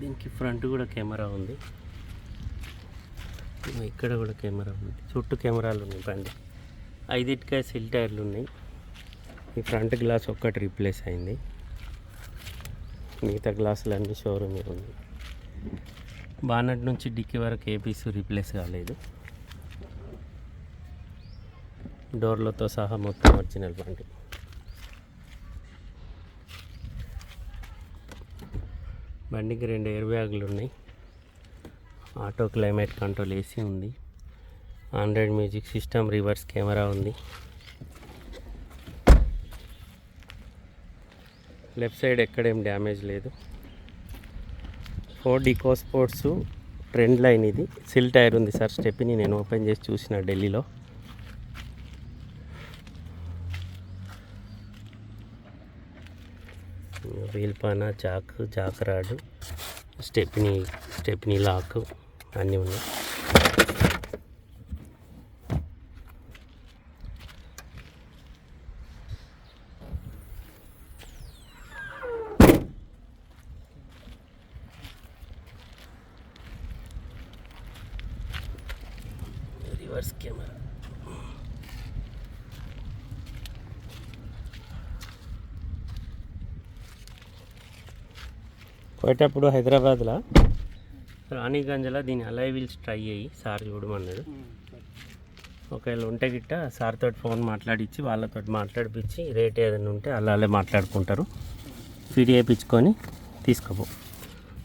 దీనికి ఫ్రంట్ కూడా కెమెరా ఉంది. ఇక్కడ కూడా కెమెరా ఉంది. చుట్టూ కెమెరాలు ఉన్నాయి బండి. ఐదిటికాయ సిల్ టైర్లు ఉన్నాయి. ఈ ఫ్రంట్ గ్లాస్ ఒక్కటి రీప్లేస్ అయింది. మిగతా గ్లాసులు అన్నీ షోరూమ్ ఉంది బానట్ నుంచి డిక్కీ వరకు ఏ పీస్ రీప్లేస్ కాలేదు. డోర్లతో సహా మొత్తం ఒరిజినల్ బండి. బండికి రెండు ఎయిర్ బ్యాగులు ఉన్నాయి. ఆటో క్లైమేట్ కంట్రోల్ ఏసీ ఉంది. Android music system reverse camera ఉంది. లెఫ్ట్ సైడ్ ఎక్కడేం డ్యామేజ్ లేదు. ఫోర్ డికో స్పోర్ట్స్ ట్రెండ్ లైన్ ఇది. సిల్ టైర్ ఉంది సార్ స్టెప్ని నేను ఓపెన్ చేసి చూసిన ఢిల్లీలో. వీల్పాన చాక్ చాక్ రాడు స్టెప్ని స్టెప్ని లాక్ అన్నీ ఉన్నాయి. రివర్స్ కెమెరా పోయేటప్పుడు హైదరాబాద్లో రాణిగంజ్లో దీని అలై వీల్స్ ట్రై అయ్యి సార్ చూడమన్నాడు. ఒకవేళ ఉంటే గిట్ట సార్తో ఫోన్ మాట్లాడించి వాళ్ళతో మాట్లాడిపించి రేట్ ఏదైనా ఉంటే అలా మాట్లాడుకుంటారు. ఫీడ్ చేయించుకొని తీసుకుపో.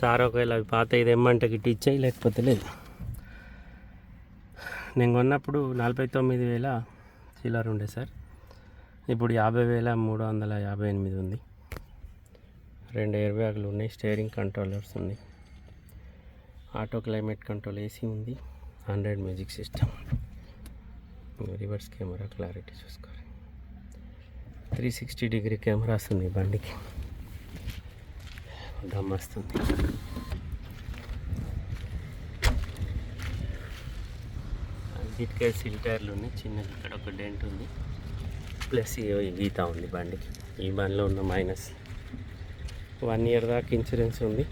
సార్ ఒకవేళ అవి పాత ఇది ఏమంటే గిట్ట ఇచ్చేయి లేకపోతే లేదు. నేను కొన్నప్పుడు నలభై తొమ్మిది వేల చిల్లర ఉండే సార్. ఇప్పుడు యాభై వేల మూడు వందల యాభై ఎనిమిది ఉంది. రెండు ఎయిర్ బ్యాగులు ఉన్నాయి స్టీరింగ్ కంట్రోలర్స్ ఉన్నాయి. ఆటో క్లైమేట్ కంట్రోల్ ఏసీ ఉంది Android music system reverse camera clarity చూసుకోవాలి. త్రీ సిక్స్టీ డిగ్రీ కెమెరాస్ ఉన్నాయి బండికి. దమ్ వస్తుంది. అన్నిటికే సిల్ ఉన్నాయి చిన్నది ఇక్కడ ఒక డెంట్ ఉంది. ప్లస్ ఈ గీత ఉంది బండికి. ఈ బండిలో ఉన్న మైనస్. వన్ ఇయర్ దాకా ఇన్సూరెన్స్ ఉంది.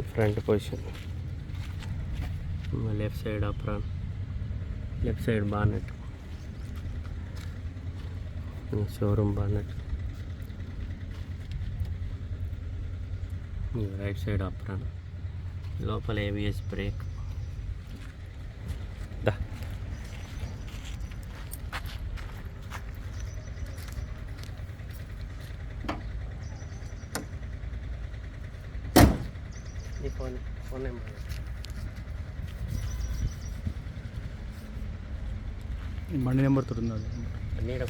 Front position. Left side apron. Left side bonnet. Showroom bonnet. Right side apron. లోపల ఏవిఎస్ బ్రేక్. నీ ఫోన్ ఫోన్ నెంబర్ బండి నెంబర్ తోటి ఉంది అది? నీడ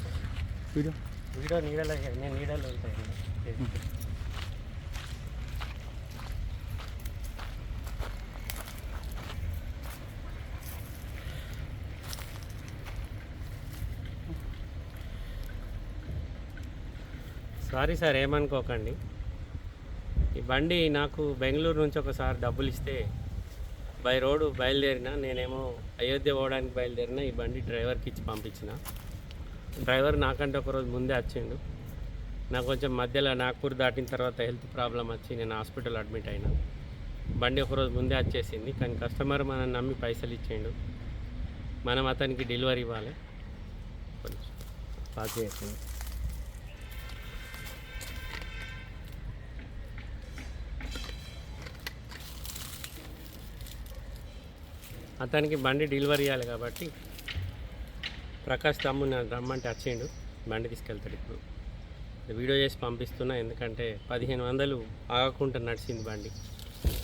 వీడియో వీడియో నీడలో నేను నీడలో ఉంటాయి సారీ సార్ ఏమనుకోకండి. ఈ బండి నాకు బెంగళూరు నుంచి ఒకసారి డబ్బులు ఇస్తే బై రోడ్డు బయలుదేరిన నేనేమో అయోధ్య పోవడానికి బయలుదేరిన ఈ బండి డ్రైవర్కి ఇచ్చి పంపించిన. డ్రైవర్ నాకంటే ఒకరోజు ముందే వచ్చిండు నాకు కొంచెం మధ్యలో నాగ్పూర్ దాటిన తర్వాత హెల్త్ ప్రాబ్లం వచ్చి నేను హాస్పిటల్ అడ్మిట్ అయినా. బండి ఒకరోజు ముందే వచ్చేసింది కానీ కస్టమర్ మనం నమ్మి పైసలు ఇచ్చిండు. మనం అతనికి డెలివరీ ఇవ్వాలి. కొంచెం పాస్ చేసింది అతనికి బండి డెలివరీ ఇవ్వాలి కాబట్టి ప్రకాష్ తమ్ము నన్ను రమ్మంటే వచ్చిండు బండి తీసుకెళ్తాడు ఇప్పుడు. వీడియో చేసి పంపిస్తున్నా ఎందుకంటే పదిహేను వందలు ఆగకుండా నడిచింది బండి.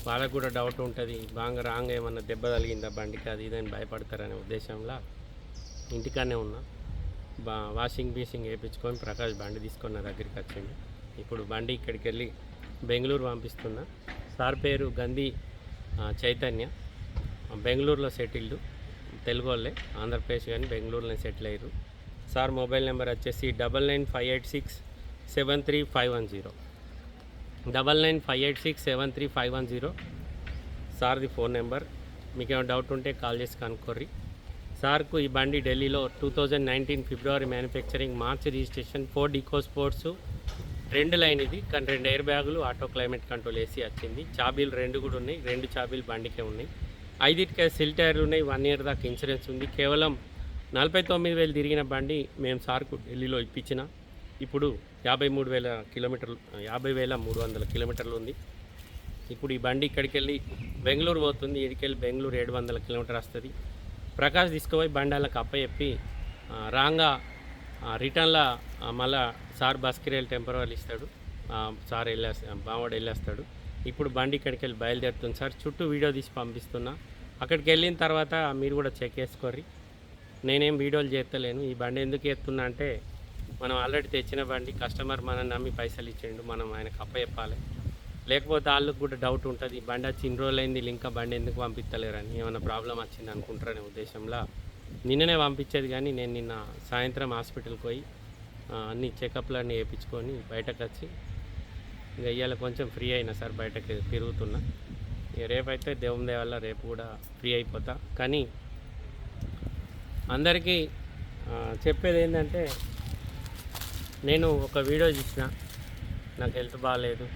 వాళ్ళకు కూడా డౌట్ ఉంటుంది బాగా రాంగ్ ఏమన్నా దెబ్బ తగిలిందా బండికి అది ఇదని భయపడతారనే ఉద్దేశంలో ఇంటికానే ఉన్నా. బా వాషింగ్ బీషింగ్ వేయించుకొని ప్రకాష్ బండి తీసుకొని నా దగ్గరికి వచ్చిండు. ఇప్పుడు బండి ఇక్కడికి వెళ్ళి బెంగళూరు పంపిస్తున్నా. సార్ పేరు గంధీ చైతన్య. బెంగళూరులో సెటిల్డ్. తెలుగు వాళ్ళే. ఆంధ్రప్రదేశ్ కానీ బెంగళూరులో సెటిల్ అయ్యారు. సార్ మొబైల్ నెంబర్ వచ్చేసి double nine five eight six seven three five one zero. Double nine five eight six seven three five one zero. సార్ది phone number. మీకు ఏమైనా డౌట్ ఉంటే కాల్ చేసి కనుక్కోర్రి. సార్కు ఈ బండి ఢిల్లీలో two thousand nineteen February manufacturing March registration four డికో sports. రెండు line ఇది కానీ రెండు ఎయిర్ బ్యాగులు ఆటో క్లైమేట్ కంట్రోల్ ఏసీ వచ్చింది. చాబీలు రెండు కూడా ఉన్నాయి. రెండు చాబీలు బండికే ఉన్నాయి. ఐదింటికే సిల్ టైర్లు ఉన్నాయి వన్ ఇయర్ దాకా ఇన్సూరెన్స్ ఉంది. కేవలం నలభై తొమ్మిది వేలు తిరిగిన బండి మేము సార్కు ఢిల్లీలో ఇప్పించిన. ఇప్పుడు యాభై మూడు వేల కిలోమీటర్లు యాభై వేల మూడు వందల కిలోమీటర్లు ఉంది. ఇప్పుడు ఈ బండి ఇక్కడికి వెళ్ళి బెంగళూరు పోతుంది. ఇక్కడికి వెళ్ళి బెంగళూరు ఏడు వందల కిలోమీటర్ వస్తుంది. ప్రకాష్ తీసుకుపోయి బండి వాళ్ళకి అప్పచెప్పి రాంగా రిటర్న్లో మళ్ళా సార్ బస్కి వెళ్ళి టెంపరీ ఇస్తాడు. సార్ వెళ్ళేస్తా బావాడు వెళ్ళేస్తాడు. ఇప్పుడు బండి ఇక్కడికి వెళ్ళి బయలుదేరుతుంది సార్. చుట్టూ వీడియో తీసి పంపిస్తున్నా. అక్కడికి వెళ్ళిన తర్వాత మీరు కూడా చెక్ చేసుకోర్రి. నేనేం వీడియోలు చేస్తలేను. ఈ బండి ఎందుకు ఎత్తున్నా అంటే మనం ఆల్రెడీ తెచ్చిన బండి కస్టమర్ మనం నమ్మి పైసలు ఇచ్చిండు. మనం ఆయనకు అప్పచెప్పాలి. లేకపోతే వాళ్ళకి కూడా డౌట్ ఉంటుంది ఈ బండి వచ్చి ఇన్ని రోజులు అయింది ఇంకా బండి ఎందుకు పంపిస్తలేరని ఏమైనా ప్రాబ్లం వచ్చింది అనుకుంటారనే ఉద్దేశంలో నిన్ననే పంపించేది కానీ నేను నిన్న సాయంత్రం హాస్పిటల్కి పోయి అన్ని చెకప్లు అన్నీ వేయించుకొని బయటకు వచ్చి ఇక ఇవాళ కొంచెం ఫ్రీ అయినా సార్ బయటకు తిరుగుతున్నా. ఇక రేపైతే దేవుని దేవల్ల రేపు కూడా ఫ్రీ అయిపోతా. కానీ అందరికీ చెప్పేది ఏంటంటే నేను ఒక వీడియో చూసిన. నాకు హెల్త్ బాగాలేదు.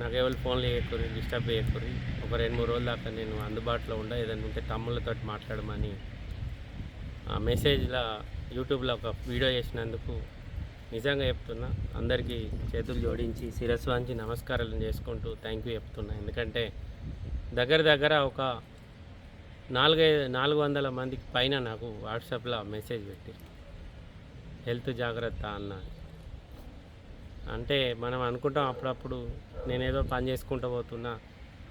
నాకు ఎవరు ఫోన్లు చేయకూరి డిస్టర్బ్ చేయకూరి ఒక రెండు మూడు రోజుల దాకా నేను అందుబాటులో ఉండ. ఏదైనా ఉంటే తమ్ముళ్ళతో మాట్లాడమని ఆ మెసేజ్లో యూట్యూబ్లో ఒక వీడియో చేసినందుకు నిజంగా చెప్తున్నా అందరికీ చేతులు జోడించి శిరస్సు నమస్కారాలు చేసుకుంటూ థ్యాంక్ యూ చెప్తున్నా. ఎందుకంటే దగ్గర దగ్గర ఒక నాలుగైదు నాలుగు వందల మందికి పైన నాకు వాట్సాప్లో మెసేజ్ పెట్టి హెల్త్ జాగ్రత్త అన్న. అంటే మనం అనుకుంటాం అప్పుడప్పుడు నేనేదో పని చేసుకుంటూ పోతున్నా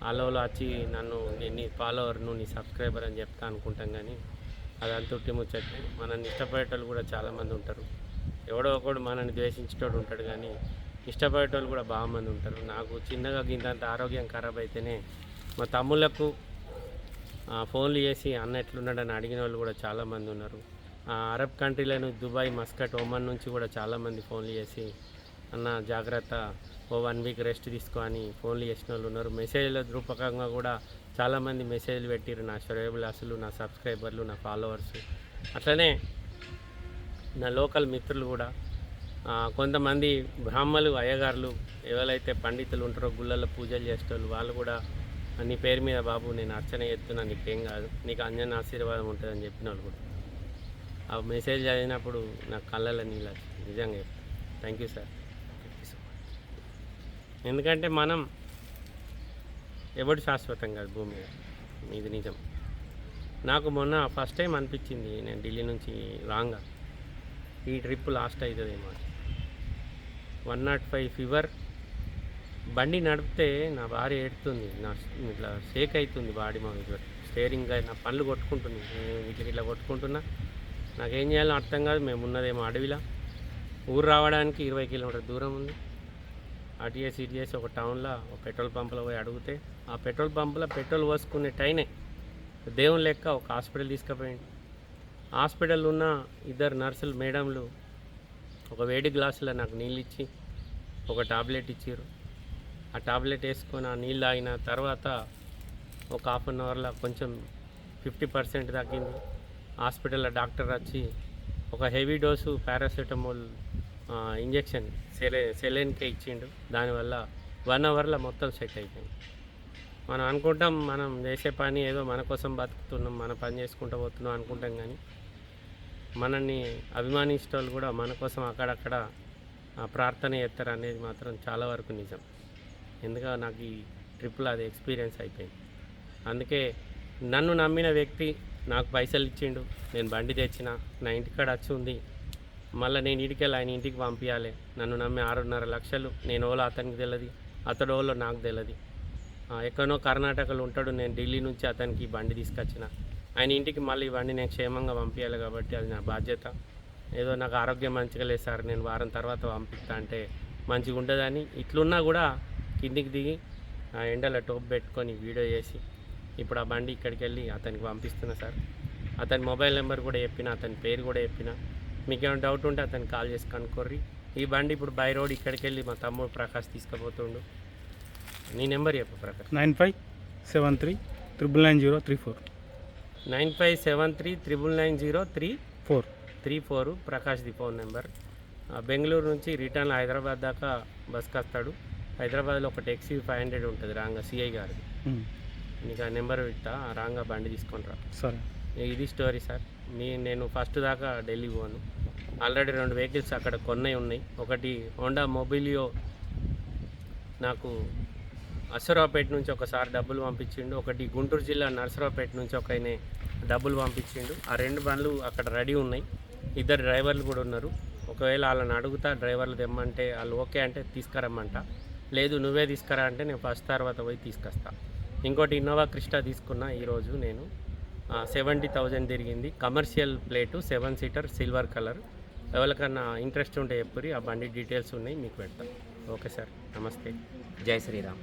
ఆలోలో వచ్చి నన్ను నేను నీ ఫాలోవర్ నీ సబ్స్క్రైబర్ అని చెప్తా అనుకుంటాం కానీ అదంతా ఉట్టి ముచ్చట్లే. మనల్ని ఇష్టపడేటోళ్ళు కూడా చాలామంది ఉంటారు. ఎవడో ఒకడు మనల్ని ద్వేషించేటోడు ఉంటాడు కానీ ఇష్టపడేటోళ్ళు కూడా బాగా మంది ఉంటారు. నాకు చిన్నగా గింతంత ఆరోగ్యం ఖరాబ్ అయితేనే మా తమ్ముళ్ళకు ఫోన్లు చేసి అన్న ఎట్లున్నాడని అడిగిన వాళ్ళు కూడా చాలామంది ఉన్నారు. ఆ, అరబ్ కంట్రీలను దుబాయ్ మస్కట్ ఒమన్ నుంచి కూడా చాలామంది ఫోన్లు చేసి అన్న జాగ్రత్త ఓ వన్ వీక్ రెస్ట్ తీసుకో అని ఫోన్లు చేసిన వాళ్ళు ఉన్నారు. మెసేజ్ల రూపకంగా కూడా చాలామంది మెసేజ్లు పెట్టిరు నా శ్రేయబులాసులు నా సబ్స్క్రైబర్లు నా ఫాలోవర్స్. అట్లనే నా లోకల్ మిత్రులు కూడా కొంతమంది బ్రాహ్మలు అయ్యగారులు ఎవరైతే పండితులు ఉంటారో గుళ్ళల్లో పూజలు చేసేవాళ్ళు వాళ్ళు కూడా నీ పేరు మీద బాబు నేను అర్చన చేస్తున్నా నీకేం కాదు నీకు అంజన ఆశీర్వాదం ఉంటుందని చెప్పిన వాళ్ళు కూడా. ఆ మెసేజ్ చదివినప్పుడు నా కళ్ళలో నీళ్ళు నిజంగా థ్యాంక్ యూ సార్ ఎందుకంటే మనం ఎవడు శాశ్వతం కాదు భూమి మీద. ఇది నిజం. నాకు మొన్న ఫస్ట్ టైం అనిపించింది నేను ఢిల్లీ నుంచి రాంగా. ఈ ట్రిప్ లాస్ట్ అవుతుందేమో వన్ నాట్ ఫైవ్ ఫీవర్. బండి నడిపితే నా భార్య ఏడుతుంది నా ఇట్లా షేక్ అవుతుంది బాడీ మా స్టేరింగ్ నా పనులు కొట్టుకుంటుంది నేను ఇట్లా ఇట్లా కొట్టుకుంటున్నా. నాకేం చేయాలో అర్థం కాదు మేము ఉన్నదేమో అడవిలా. ఊరు రావడానికి ఇరవై కిలోమీటర్ దూరం ఉంది. ఆర్టీఎస్ ఇటీఎస్ ఒక టౌన్లో ఒక పెట్రోల్ పంపులో పోయి అడిగితే ఆ పెట్రోల్ పంపులో పెట్రోల్ పోసుకునే టైనే దేవుని లెక్క ఒక హాస్పిటల్ తీసుకుపోయింది హాస్పిటల్ ఉన్న ఇద్దరు నర్సులు మేడంలు ఒక వేడి గ్లాసులో నాకు నీళ్ళు ఇచ్చి ఒక టాబ్లెట్ ఇచ్చారు ఆ టాబ్లెట్ వేసుకొని ఆ నీళ్ళు తాగిన తర్వాత ఒక హాఫ్ అన్ అవర్లో కొంచెం ఫిఫ్టీ పర్సెంట్ తగ్గింది. హాస్పిటల్లో డాక్టర్ వచ్చి ఒక హెవీ డోసు పారాసెటమాల్ ఇంజెక్షన్ సెలే సెలైన్కే ఇచ్చిండు. దానివల్ల వన్ అవర్లో మొత్తం సెట్ అయిపోయింది. మనం అనుకుంటాం మనం చేసే పని ఏదో మన కోసం బతుకుతున్నాం మన పని చేసుకుంటూ పోతున్నాం అనుకుంటాం కానీ మనల్ని అభిమానించే వాళ్ళు కూడా మన కోసం అక్కడక్కడ ప్రార్థన చేస్తారు అనేది మాత్రం చాలా వరకు నిజం. ఎందుకంటే నాకు ఈ ట్రిప్లో అది ఎక్స్పీరియన్స్ అయిపోయింది. అందుకే నన్ను నమ్మిన వ్యక్తి నాకు పైసలు ఇచ్చిండు నేను బండి తెచ్చిన నా ఇంటికాడ వచ్చి ఉంది మళ్ళీ నేను ఇంటికెళ్ళి ఆయన ఇంటికి పంపించాలి నన్ను నమ్మి ఆరున్నర లక్షలు నేను ఓలో అతనికి తెలియదు అతడు ఓలో నాకు తెలియదు ఎక్కడో కర్ణాటకలో ఉంటాడు. నేను ఢిల్లీ నుంచి అతనికి ఈ బండి తీసుకొచ్చిన. ఆయన ఇంటికి మళ్ళీ ఈ బండి నేను క్షేమంగా పంపించాలి కాబట్టి అది నా బాధ్యత. ఏదో నాకు ఆరోగ్యం మంచిగా లేదు సార్ నేను వారం తర్వాత పంపిస్తా అంటే మంచిగా ఉండదని. ఇట్లున్నా కూడా కిందికి దిగి ఆ ఎండలో టోప్ పెట్టుకొని వీడియో చేసి ఇప్పుడు ఆ బండి ఇక్కడికి వెళ్ళి అతనికి పంపిస్తున్నా సార్. అతని మొబైల్ నెంబర్ కూడా చెప్పిన అతని పేరు కూడా చెప్పిన. మీకు ఏమైనా డౌట్ ఉంటే అతను కాల్ చేసి కనుక్కోర్రి. ఈ బండి ఇప్పుడు బై రోడ్ ఇక్కడికి వెళ్ళి మా తమ్ముడు ప్రకాష్ తీసుకుపోతుండు. నీ నెంబర్ చెప్పు Prakash. Nine five seven three triple nine zero three four. Nine five seven three triple nine zero three four. Three four Prakash the phone number. Bengaluru నుంచి రిటర్న్ హైదరాబాద్ దాకా బస్కి వస్తాడు హైదరాబాద్లో ఒక టెక్సీ ఫైవ్ హండ్రెడ్ ఉంటుంది రాంగా సిఐ గారిది. నీకు ఆ నెంబర్ పెట్టా రాంగా బండి తీసుకొని రా. సరే. ఇది స్టోరీ సార్. మీ నేను ఫస్ట్ దాకా ఢిల్లీ పోను. ఆల్రెడీ రెండు వెహికల్స్ అక్కడ కొన్నవి ఉన్నాయి. ఒకటి హోండా మొబిలియో నాకు అసరావుపేట నుంచి ఒకసారి డబ్బులు పంపించిండు. ఒకటి గుంటూరు జిల్లా నరసరావుపేట నుంచి ఒక ఆయన డబ్బులు పంపించిండు. ఆ రెండు బండ్లు అక్కడ రెడీ ఉన్నాయి. ఇద్దరు డ్రైవర్లు కూడా ఉన్నారు. ఒకవేళ వాళ్ళని అడుగుతా డ్రైవర్లు తెమ్మంటే వాళ్ళు ఓకే అంటే తీసుకురమ్మంట. లేదు నువ్వే తీసుకురా అంటే నేను ఫస్ట్ తర్వాత పోయి తీసుకొస్తా. ఇంకోటి ఇన్నోవా క్రిస్టా తీసుకున్నా ఈరోజు నేను. సెవెంటీ థౌజండ్ తిరిగింది. Commercial plate seven seater silver colour. ఎవరికన్నా ఇంట్రెస్ట్ ఉంటే చెప్పురి ఆ బండి డీటెయిల్స్ ఉన్నాయి మీకు పెడతా. ఓకే సార్ నమస్తే. జై శ్రీరామ్.